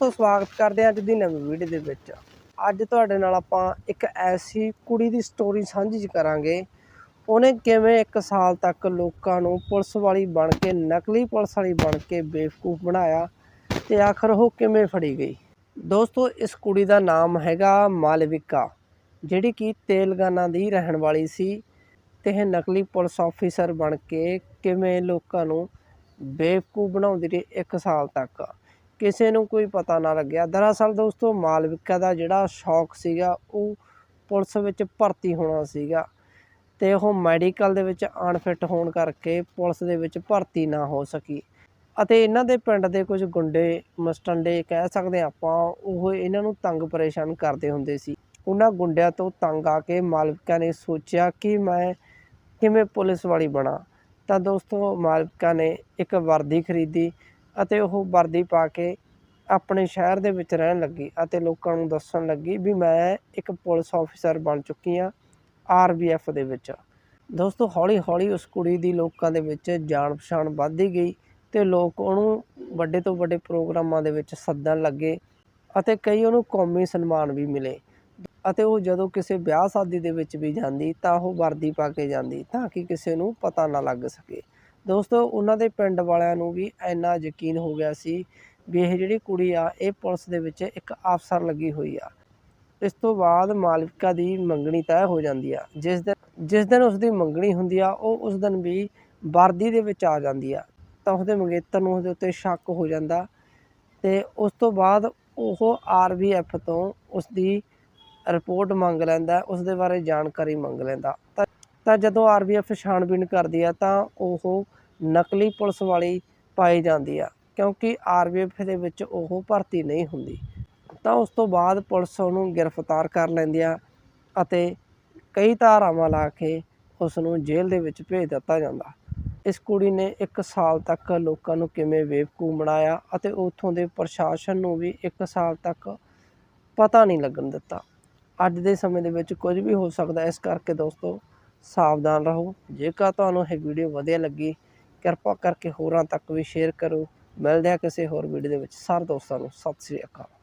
ਤੋਂ ਸਵਾਗਤ ਕਰਦੇ ਹਾਂ ਅੱਜ ਦੀ ਨਵੀਂ ਵੀਡੀਓ ਦੇ ਵਿੱਚ। ਅੱਜ ਤੁਹਾਡੇ ਨਾਲ ਆਪਾਂ ਇੱਕ ਐਸੀ ਕੁੜੀ ਦੀ ਸਟੋਰੀ ਸਾਂਝੀ ਕਰਾਂਗੇ। ਉਹਨੇ ਕਿਵੇਂ 1 ਸਾਲ ਤੱਕ ਲੋਕਾਂ ਨੂੰ ਪੁਲਿਸ ਵਾਲੀ ਬਣ ਕੇ, ਨਕਲੀ ਪੁਲਿਸ ਵਾਲੀ ਬਣ ਕੇ ਬੇਵਕੂਫ ਬਣਾਇਆ ਤੇ ਆਖਰ ਉਹ ਕਿਵੇਂ ਫੜੀ ਗਈ? ਦੋਸਤੋ, ਇਸ ਕੁੜੀ ਦਾ ਨਾਮ ਹੈਗਾ ਮਾਲਵਿਕਾ, ਜਿਹੜੀ ਕਿ ਤੇਲੰਗਾਨਾ ਦੀ ਰਹਿਣ ਵਾਲੀ ਸੀ ਤੇ ਇਹ ਨਕਲੀ ਪੁਲਿਸ ਆਫੀਸਰ ਬਣ ਕੇ ਕਿਵੇਂ ਲੋਕਾਂ ਨੂੰ ਬੇਵਕੂਫ ਬਣਾਉਂਦੀ ਰਹੀ 1 ਸਾਲ ਤੱਕ। ਕਿਸੇ ਨੂੰ ਕੋਈ ਪਤਾ ਨਾ ਲੱਗਿਆ। ਦਰਅਸਲ ਦੋਸਤੋ, ਮਾਲਵਿਕਾ ਦਾ ਜਿਹੜਾ ਸ਼ੌਕ ਸੀਗਾ, ਉਹ ਪੁਲਿਸ ਵਿੱਚ ਭਰਤੀ ਹੋਣਾ ਸੀਗਾ ਤੇ ਉਹ ਮੈਡੀਕਲ ਦੇ ਵਿੱਚ ਅਨਫਿਟ ਹੋਣ ਕਰਕੇ ਪੁਲਿਸ ਦੇ ਵਿੱਚ ਭਰਤੀ ਨਾ ਹੋ ਸਕੀ। ਅਤੇ ਇਹਨਾਂ ਦੇ ਪਿੰਡ ਦੇ ਕੁਝ ਗੁੰਡੇ, ਮਸਟੰਡੇ ਕਹਿ ਸਕਦੇ ਹਾਂ ਆਪਾਂ, ਉਹ ਇਹਨਾਂ ਨੂੰ ਤੰਗ ਪਰੇਸ਼ਾਨ ਕਰਦੇ ਹੁੰਦੇ ਸੀ। ਉਹਨਾਂ ਗੁੰਡਿਆਂ ਤੋਂ ਤੰਗ ਆ ਕੇ ਮਾਲਵਿਕਾ ਨੇ ਸੋਚਿਆ ਕਿ ਮੈਂ ਕਿਵੇਂ ਪੁਲਿਸ ਵਾਲੀ ਬਣਾ। ਤਾਂ ਦੋਸਤੋ, ਮਾਲਵਿਕਾ ਨੇ ਇੱਕ ਵਰਦੀ ਖਰੀਦੀ ਅਤੇ ਉਹ ਵਰਦੀ ਪਾ ਕੇ ਆਪਣੇ ਸ਼ਹਿਰ ਦੇ ਵਿੱਚ ਰਹਿਣ ਲੱਗੀ ਅਤੇ ਲੋਕਾਂ ਨੂੰ ਦੱਸਣ ਲੱਗੀ ਵੀ ਮੈਂ ਇੱਕ ਪੁਲਿਸ ਆਫੀਸਰ ਬਣ ਚੁੱਕੀ ਹਾਂ ਆਰਬੀਐਫ ਦੇ ਵਿੱਚ। ਦੋਸਤੋ ਹੌਲੀ ਹੌਲੀ ਉਸ ਕੁੜੀ ਦੀ ਲੋਕਾਂ ਦੇ ਵਿੱਚ ਜਾਣ ਪਛਾਣ ਵੱਧਦੀ ਗਈ ਤੇ ਲੋਕ ਉਹਨੂੰ ਵੱਡੇ ਤੋਂ ਵੱਡੇ ਪ੍ਰੋਗਰਾਮਾਂ ਦੇ ਵਿੱਚ ਸੱਦਣ ਲੱਗੇ ਅਤੇ ਕਈ ਉਹਨੂੰ ਕੌਮੀ ਸਨਮਾਨ ਵੀ ਮਿਲੇ। ਅਤੇ ਉਹ ਜਦੋਂ ਕਿਸੇ ਵਿਆਹ ਸ਼ਾਦੀ ਦੇ ਵਿੱਚ ਵੀ ਜਾਂਦੀ ਤਾਂ ਉਹ ਵਰਦੀ ਪਾ ਕੇ ਜਾਂਦੀ ਤਾਂ ਕਿ ਕਿਸੇ ਨੂੰ ਪਤਾ ਨਾ ਲੱਗ ਸਕੇ। ਦੋਸਤੋ, ਉਹਨਾਂ ਦੇ ਪਿੰਡ ਵਾਲਿਆਂ ਨੂੰ ਵੀ ਇੰਨਾ ਯਕੀਨ ਹੋ ਗਿਆ ਸੀ ਵੀ ਇਹ ਜਿਹੜੀ ਕੁੜੀ ਆ, ਇਹ ਪੁਲਿਸ ਦੇ ਵਿੱਚ ਇੱਕ ਅਫਸਰ ਲੱਗੀ ਹੋਈ ਆ। ਇਸ ਤੋਂ ਬਾਅਦ ਮਾਲਵਿਕਾ ਦੀ ਮੰਗਣੀ ਤੈਅ ਹੋ ਜਾਂਦੀ ਆ। ਜਿਸ ਦਿਨ ਜਿਸ ਦਿਨ ਉਸ ਦੀ ਮੰਗਣੀ ਹੁੰਦੀ ਆ, ਉਹ ਉਸ ਦਿਨ ਵੀ ਵਰਦੀ ਦੇ ਵਿੱਚ ਆ ਜਾਂਦੀ ਆ। ਤਾਂ ਉਸਦੇ ਮੰਗੇਤਰ ਨੂੰ ਉਸਦੇ ਉੱਤੇ ਸ਼ੱਕ ਹੋ ਜਾਂਦਾ ਤੇ ਉਸ ਤੋਂ ਬਾਅਦ ਉਹ ਆਰਬੀਐਫ ਤੋਂ ਉਸ ਦੀ ਰਿਪੋਰਟ ਮੰਗ ਲੈਂਦਾ ਉਸ ਦੇ ਬਾਰੇ ਜਾਣਕਾਰੀ ਮੰਗ ਲੈਂਦਾ। ਤਾਂ ਤਾਂ ਜਦੋਂ ਆਰਬੀਐਫ ਛਾਣਬੀਣ ਕਰਦੀ ਆ ਤਾਂ ਉਹ ਨਕਲੀ ਪੁਲਿਸ ਵਾਲੀ ਪਾਈ ਜਾਂਦੀ ਆ, ਕਿਉਂਕਿ ਆਰਬੀਐਫ ਦੇ ਵਿੱਚ ਉਹ ਭਰਤੀ ਨਹੀਂ ਹੁੰਦੀ। ਤਾਂ ਉਸ ਤੋਂ ਬਾਅਦ ਪੁਲਿਸ ਉਹਨੂੰ ਗ੍ਰਿਫਤਾਰ ਕਰ ਲੈਂਦੀ ਆ ਅਤੇ ਕਈ ਧਾਰਾਵਾਂ ਲਾ ਕੇ ਉਸ ਨੂੰ ਜੇਲ੍ਹ ਦੇ ਵਿੱਚ ਭੇਜ ਦਿੱਤਾ ਜਾਂਦਾ। ਇਸ ਕੁੜੀ ਨੇ 1 ਸਾਲ ਤੱਕ ਲੋਕਾਂ ਨੂੰ ਕਿਵੇਂ ਬੇਵਕੂਫ ਬਣਾਇਆ ਅਤੇ ਉੱਥੋਂ ਦੇ ਪ੍ਰਸ਼ਾਸਨ ਨੂੰ ਵੀ 1 ਸਾਲ ਤੱਕ ਪਤਾ ਨਹੀਂ ਲੱਗਣ ਦਿੱਤਾ। ਅੱਜ ਦੇ ਸਮੇਂ ਦੇ ਵਿੱਚ ਕੁਝ ਵੀ ਹੋ ਸਕਦਾ ਇਸ ਕਰਕੇ ਦੋਸਤੋ ਸਾਵਧਾਨ ਰਹੋ। ਜੇਕਰ ਤੁਹਾਨੂੰ ਇਹ ਵੀਡੀਓ ਵਧੀਆ ਲੱਗੀ, ਕਿਰਪਾ ਕਰਕੇ ਹੋਰਾਂ ਤੱਕ ਵੀ ਸ਼ੇਅਰ ਕਰੋ। ਮਿਲਦੇ ਆ ਕਿਸੇ ਹੋਰ ਵੀਡੀਓ ਦੇ ਵਿੱਚ। ਸਾਰੇ ਦੋਸਤਾਂ ਨੂੰ ਸਤਿ ਸ੍ਰੀ ਅਕਾਲ।